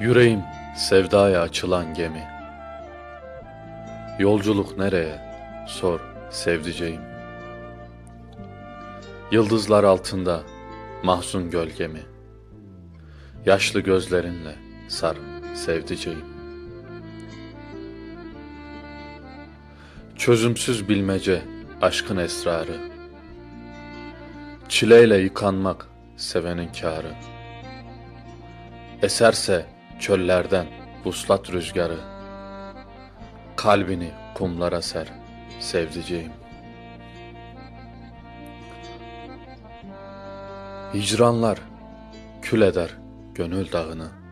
Yüreğim sevdaya açılan gemi. Yolculuk nereye? Sor sevdiceğim. Yıldızlar altında mahzun gölgemi. Yaşlı gözlerinle sar sevdiceğim. Çözümsüz bilmece aşkın esrarı. Çileyle yıkanmak sevenin kârı. Eserse çöllerden vuslat rüzgarı. Kalbini kumlara ser sevdiceğim. Hicranlar kül eder gönül dağını.